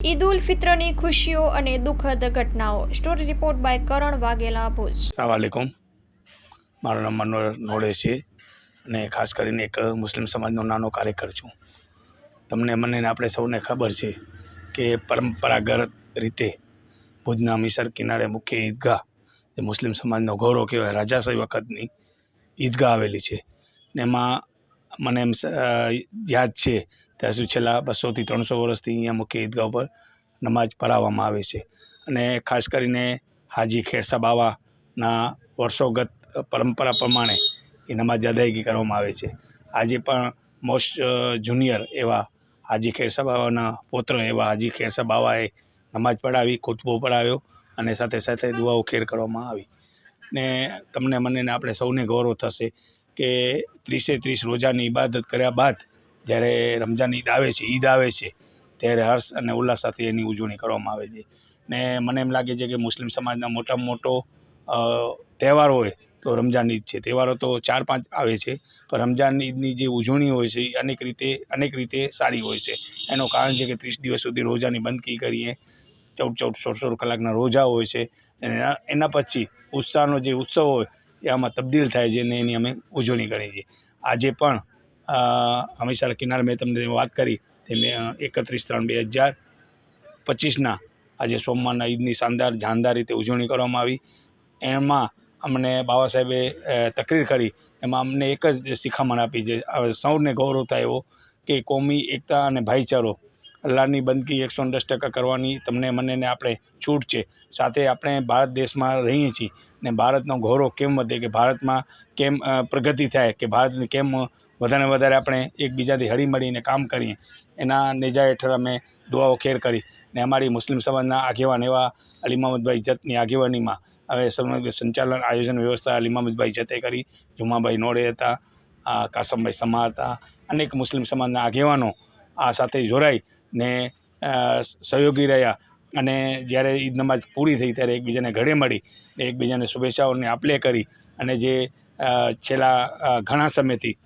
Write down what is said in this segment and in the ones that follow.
ઈદ ઉલ ફિત્રની ખુશીઓ અને દુઃખદ ઘટનાઓ. Story report by Karan Vaghela Bhuj. સલામલેકુમ મારું નામ મનોહર નોડે છે અને ખાસ કરીને એક મુસ્લિમ સમાજનો નાનો કાર્યકર છું. તમને મને આપણે સૌને ખબર છે કે પરંપરાગત રીતે ભુજના મિસર કિનારે મુખ્ય ઈદગાહ, જે મુસ્લિમ સમાજનો ગૌરવ કહેવાય રાજાશાહી વખતની ઈદગાહ આવેલી છે. ને એમાં મને એમ યાદ છે ત્યાં સુધી છેલ્લા બસોથી ત્રણસો વર્ષથી અહીંયા મુખ્ય ઈદગાહ ઉપર નમાજ પઢાવવામાં આવે છે. અને ખાસ કરીને હાજી ખેરસા બાવાના વર્ષોગત પરંપરા પ્રમાણે એ નમાજ અદાયગી કરવામાં આવે છે. આજે પણ મોસ્ટ જુનિયર એવા હાજી ખેરસા બાવાના પુત્ર એવા હાજી ખેરસા બાવાએ નમાજ પઢાવી, ખુતબો પઢાવ્યો અને સાથે સાથે દુઆઓ ખેર કરવામાં આવી. ને તમને મને આપણે સૌને ગૌરવ થશે કે ત્રીસે ત્રીસ રોજાની ઇબાદત કર્યા બાદ જ્યારે રમઝાન ઈદ આવે છે, ઈદ આવે છે, ત્યારે હર્ષ અને ઉલ્લાસ સાથે એની ઉજવણી કરવામાં આવે છે. ને મને એમ લાગે છે કે મુસ્લિમ સમાજના મોટામાં મોટો તહેવાર હોય તો રમજાન ઈદ છે. તહેવારો તો ચાર પાંચ આવે છે, પણ રમઝાન ઈદની જે ઉજવણી હોય છે, એ અનેક રીતે અનેક રીતે સારી હોય છે. એનું કારણ છે કે ત્રીસ દિવસ સુધી રોજાની બંદકી કરીએ, ચૌદ ચૌદ, સોળ સોળ કલાકના રોજા હોય છે, અને એના પછી ઉત્સાહનો જે ઉત્સવ હોય, એ આમાં તબદીલ થાય છે અને એની અમે ઉજવણી કરીએ છીએ. આજે પણ હંમેશા કિનારે મેં તમને વાત કરી તે મેં એકત્રીસ ત્રણ બે હજાર પચીસના આજે સોમવારના ઈદની શાનદાર જાનદાર રીતે ઉજવણી કરવામાં આવી. એમાં અમને બાબા સાહેબે તકરીર કરી. એમાં અમને એક જ શિખામણ આપી છે સૌને ગૌરવ થાય એવો કે કોમી, એકતા અને ભાઈચારો અલ્લાહની બંદગી એકસો દસ ટકા કરવાની તમને મને ને આપણે છૂટ છે. સાથે આપણે ભારત દેશમાં રહીએ છીએ ને ભારતનો ગૌરવ કેમ વધે કે ભારતમાં કેમ પ્રગતિ થાય કે ભારતને કેમ વધારે વધારે આપણે એકબીજાથી હળીમળીને કામ કરીએ. એના નેજા હેઠળ અમે દુઆઓ ખેર કરી ને અમારી મુસ્લિમ સમાજના આગેવાન એવા અલી મોહમ્મદભાઈ જતની આગેવાનીમાં હવે સમગ્ર સંચાલન આયોજન વ્યવસ્થા અલી મોહમ્મદભાઈ જતે કરી, જુમાભાઈ નોડે હતા કાસમભાઈ સમા હતા, અનેક મુસ્લિમ સમાજના આગેવાનો આ સાથે જોડાઈ ને સહયોગી રહ્યા. અને જ્યારે ઈદ નમાજ પૂરી થઈ ત્યારે એકબીજાને ઘરે મળી એકબીજાને શુભેચ્છાઓને આપલે કરી. અને જે છેલ્લા ઘણા સમયથી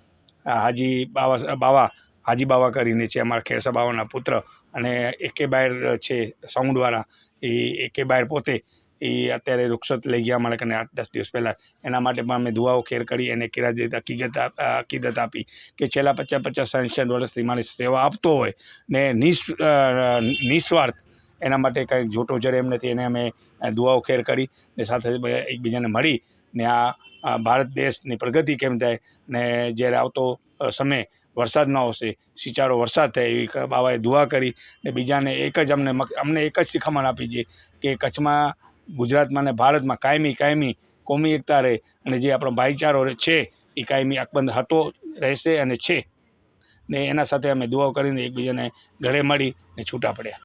હાજી બાવા બાવા, હાજી બાવા કરીને છે અમારા ખેરસા બાવાના પુત્ર અને એકે બાયર છે, સાઉન્ડવાળા. એ એકે બાયર પોતે એ અત્યારે રૂક્ષત લઈ ગયા અમારા કને આઠ, દસ દિવસ પહેલાં. એના માટે પણ અમે દુઆઓ ખેર કરી અને કિરાજત હકીકત હકીકત આપી કે છેલ્લા પચાસ પચાસ સાઠ સાઠ વર્ષથી મારી સેવા આપતો હોય ને નિસ નિસ્વાર્થ એના માટે કંઈ જોટો જડે એમ નથી. એને અમે દુઆઓ ખેર કરી ને સાથે એકબીજાને મળી ને આ ભારત દેશની પ્રગતિ કેમ થાય ને જ્યારે આવતો સમય વરસાદ ન આવશે સિંચારો વરસાદ થાય એવી બાબાએ દુઆ કરી ને બીજાને એક જ અમને અમને એક જ શિખામણ આપી છે કે કચ્છમાં ગુજરાતમાં ને ભારતમાં કાયમી કાયમી કોમી એકતા રહે અને જે આપણો ભાઈચારો છે, એ કાયમી અકબંધ હતો, રહેશે અને છે. ને એના સાથે અમે દુઆઓ કરીને એકબીજાને ગળે મળી ને છૂટા પડ્યા.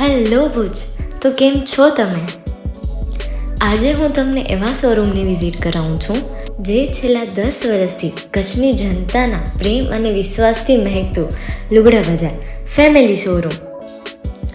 હેલો ભુજ, તો કેમ છો તમે? આજે હું તમને એવા શોરૂમની વિઝિટ કરાવું છું, જે છેલ્લા દસ વર્ષથી કચ્છની જનતાના પ્રેમ અને વિશ્વાસથી મહેકતું લુગડા બજાર, ફેમિલી શોરૂમ.